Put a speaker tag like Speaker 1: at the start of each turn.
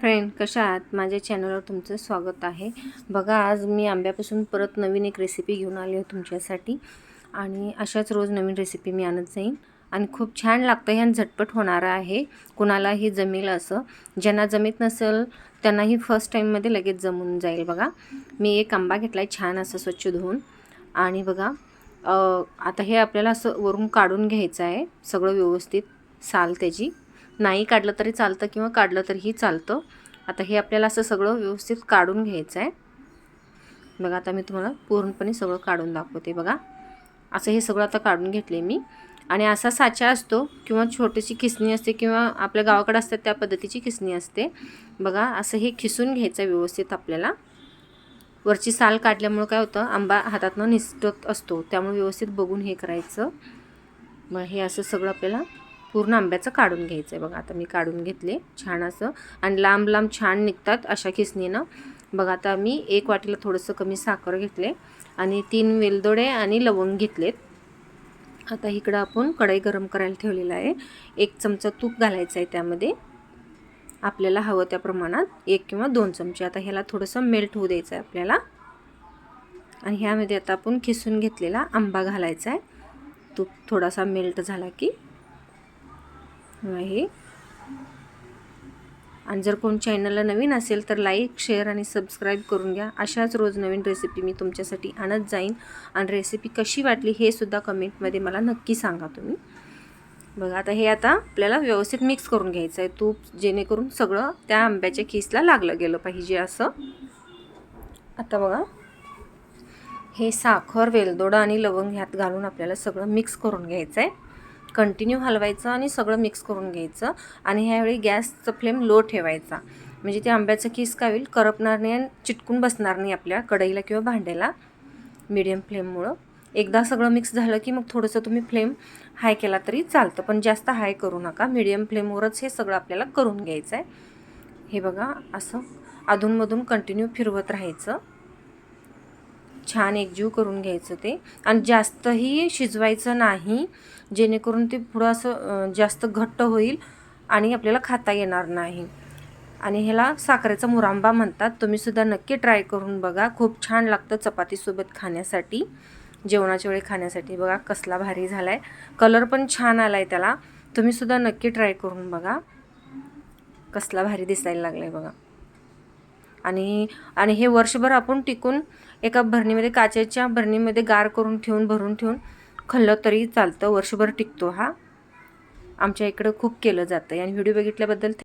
Speaker 1: Friend कशा आहात? माझ्या चॅनलवर तुमचं स्वागत आहे. बघा आज मी आंब्यापासून परत नवीन एक रेसिपी घेऊन आली आहे तुमच्यासाठी. आणि अशाच रोज नवीन रेसिपी मी आणत जाईन. आणि खूप छान लागतं ह्या झटपट होणारं आहे. कुणालाही जमेल असं. ज्यांना जमीत नसेल त्यांनाही फर्स्ट टाईममध्ये लगेच जमून जाईल बघा. मी एक आंबा घेतला आहे छान असं स्वच्छ धुवून. आणि बघा आता हे आपल्याला असं वरून काढून घ्यायचं आहे. सगळं व्यवस्थित साल त्याची. नाही काढलं तरी चालतं किंवा काढलं तरीही चालतं. आता हे आपल्याला असं सगळं व्यवस्थित काढून घ्यायचं आहे. बघा आता मी तुम्हाला पूर्णपणे सगळं काढून दाखवते बघा. असं हे सगळं आता काढून घेतले मी. आणि असा साचा असतो किंवा छोटीशी खिसणी असते किंवा आपल्या गावाकडे असतात त्या पद्धतीची खिसणी असते. बघा असं हे खिसून घ्यायचं व्यवस्थित आपल्याला. वरची साल काढल्यामुळं काय होतं आंबा हातातनं निसटत असतो. त्यामुळे व्यवस्थित बघून हे करायचं. मग हे असं सगळं आपल्याला पूर्ण आंब्याचं काढून घ्यायचं आहे बघा आता मी काढून घेतले छान असं. आणि लांब लांब छान निघतात अशा खिसणीनं. बघा आता मी एक वाटीला थोडंसं कमी साखर घेतले आणि तीन वेलदोडे आणि लवंग घेतलेत. आता इकडं आपण कढई गरम करायला ठेवलेलं आहे. एक चमचा तूप घालायचं आहे त्यामध्ये. आपल्याला हवं त्या प्रमाणात एक किंवा दोन चमचे. आता ह्याला थोडंसं मेल्ट होऊ द्यायचं आहे आपल्याला. आणि ह्यामध्ये आता आपण खिसून घेतलेला आंबा घालायचा आहे तूप थोडासा मेल्ट झाला की आहे आणि जर कोण चॅनलला नवीन असेल तर लाईक शेअर आणि सबस्क्राईब करून घ्या. अशाच रोज नवीन रेसिपी मी तुमच्यासाठी आणत जाईन. आणि रेसिपी कशी वाटली हे सुद्धा कमेंटमध्ये मला नक्की सांगा तुम्ही. बघा आता हे आता आपल्याला व्यवस्थित मिक्स करून घ्यायचं आहे. तूप जेणेकरून सगळं त्या आंब्याच्या खिसला लागलं गेलं पाहिजे असं. आता बघा. हे साखर वेलदोडा आणि लवंग ह्यात घालून आपल्याला सगळं मिक्स करून घ्यायचं आहे कंटिन्यू हलवायचं आणि सगळं मिक्स करून घ्यायचं आणि ह्यावेळी गॅसचं फ्लेम लो ठेवायचा. म्हणजे ते आंब्याचं किस का होईल करपणार नाही आणि चिटकून बसणार नाही आपल्या कढईला किंवा भांड्याला मिडियम फ्लेममुळं एकदा सगळं मिक्स झालं की मग थोडंसं तुम्ही फ्लेम हाय केला तरी चालतं पण जास्त हाय करू नका. मीडियम फ्लेमवरच हे सगळं आपल्याला करून घ्यायचं आहे हे बघा असं अधूनमधून कंटिन्यू फिरवत राहायचं. छान एकजीव करून घ्यायचं ते. आणि जास्तही शिजवायचं नाही जेणेकरून ते पुढं असं जास्त घट्ट होईल आणि आपल्याला खाता येणार नाही. आणि ह्याला साखरेचा मुरांबा म्हणतात. तुम्हीसुद्धा नक्की ट्राय करून बघा. खूप छान लागतं चपातीसोबत खाण्यासाठी जेवणाच्या वेळी खाण्यासाठी. बघा कसला भारी झाला आहे कलर पण छान आला आहे त्याला तुम्हीसुद्धा नक्की ट्राय करून बघा. कसला भारी दिसायला लागला आहे बघा. आणि आणि हे वर्षभर आपण टिकून एका भरणीमध्ये काचेच्या भरणीमध्ये गार करून ठेवून भरून ठेवून खाल्लं तरी चालतं. वर्षभर टिकतो हा. आमच्या इकडं खूप केलं जातं. आणि व्हिडिओ बघितल्याबद्दल